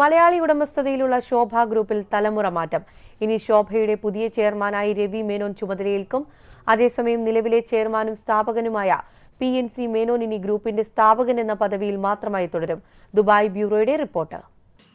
മലയാളി ഉടമസ്ഥതയിലുള്ള ശോഭ ഗ്രൂപ്പിൽ തലമുറ മാറ്റം. ഇനി ശോഭയുടെ പുതിയ ചെയർമാനായി രവി മേനോൻ ചുമതലയേൽക്കും. അതേസമയം നിലവിലെ ചെയർമാനും സ്ഥാപകനുമായ പി എൻ സി മേനോൻ ഇനി ഗ്രൂപ്പിന്റെ സ്ഥാപകൻ എന്ന പദവിയിൽ മാത്രമായി തുടരും. ദുബായ് ബ്യൂറോയുടെ റിപ്പോർട്ട്.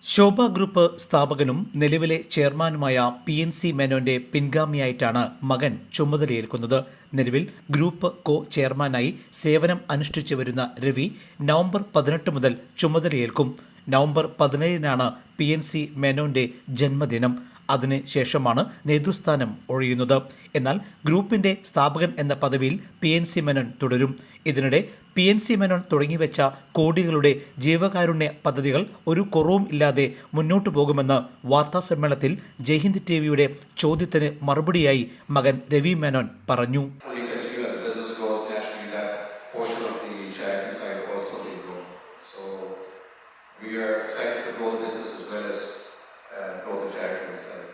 ശോഭ ഗ്രൂപ്പ് സ്ഥാപകനും നിലവിലെ ചെയർമാനുമായ പി എൻ സി മേനോന്റെ പിൻഗാമിയായിട്ടാണ് മകൻ ചുമതലയേൽക്കുന്നത്. നിലവിൽ ഗ്രൂപ്പ് കോ ചെയർമാനായി സേവനം അനുഷ്ഠിച്ചു വരുന്ന രവി നവംബർ പതിനെട്ട് മുതൽ ചുമതലയേൽക്കും. നവംബർ പതിനേഴിനാണ് പി എൻ സി മേനോന്റെ ജന്മദിനം. അതിന് ശേഷമാണ് നേതൃസ്ഥാനം ഒഴിയുന്നത്. എന്നാൽ ഗ്രൂപ്പിന്റെ സ്ഥാപകൻ എന്ന പദവിയിൽ പി എൻ സി മെനോൻ തുടരും. ഇതിനിടെ പി എൻ സി മെനോൻ തുടങ്ങിവെച്ച കോടികളുടെ ജീവകാരുണ്യ പദ്ധതികൾ ഒരു കുറവും ഇല്ലാതെ മുന്നോട്ടു പോകുമെന്ന് വാർത്താസമ്മേളനത്തിൽ ജയ്ഹിന്ദ് ടി വിയുടെ ചോദ്യത്തിന് മറുപടിയായി മകൻ രവി മേനോൻ പറഞ്ഞു. We are excited to grow the business as well as uh, grow the charity side.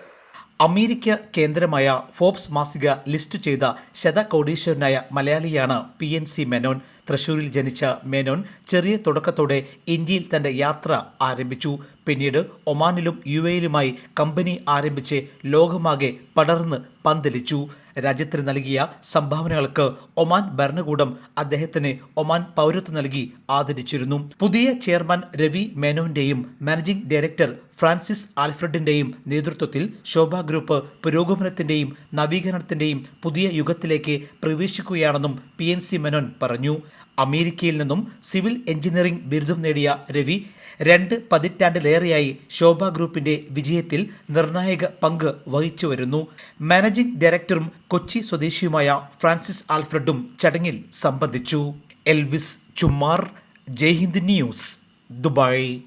America കേന്ദ്രമായ ഫോബ്സ് മാസിക ലിസ്റ്റ് ചെയ്ത ശതകോടീശ്വരനായ മലയാളിയാണ് പി എൻ സി മേനോൻ. തൃശൂരിൽ ജനിച്ച മേനോൻ ചെറിയ തുടക്കത്തോടെ ഇന്ത്യയിൽ തന്റെ യാത്ര ആരംഭിച്ചു. പിന്നീട് ഒമാനിലും യു എയിലുമായി കമ്പനി ആരംഭിച്ച് ലോകമാകെ പടർന്ന് പന്തലിച്ചു. രാജ്യത്തിന് നൽകിയ സംഭാവനകൾക്ക് ഒമാൻ ഭരണകൂടം അദ്ദേഹത്തിന് ഒമാൻ പൗരത്വം നൽകി ആദരിച്ചിരുന്നു. പുതിയ ചെയർമാൻ രവി മേനോന്റെയും മാനേജിംഗ് ഡയറക്ടർ ഫ്രാൻസിസ് ആൽഫ്രഡിന്റെയും നേതൃത്വത്തിൽ ശോഭ ഗ്രൂപ്പ് പുരോഗമനത്തിന്റെയും നവീകരണത്തിന്റെയും പുതിയ യുഗത്തിലേക്ക് പ്രവേശിക്കുകയാണെന്നും പി എൻ സി മെനോൻ പറഞ്ഞു. അമേരിക്കയിൽ നിന്നും സിവിൽ എഞ്ചിനീയറിംഗ് ബിരുദം നേടിയ രവി രണ്ട് പതിറ്റാണ്ടിലേറെയായി ശോഭ ഗ്രൂപ്പിന്റെ വിജയത്തിൽ നിർണായക പങ്ക് വഹിച്ചു വരുന്നു. മാനേജിംഗ് ഡയറക്ടറും കൊച്ചി സ്വദേശിയുമായ ഫ്രാൻസിസ് ആൽഫ്രഡും ചടങ്ങിൽ സംബന്ധിച്ചു. Elvis Chummar Jaihind news Dubai.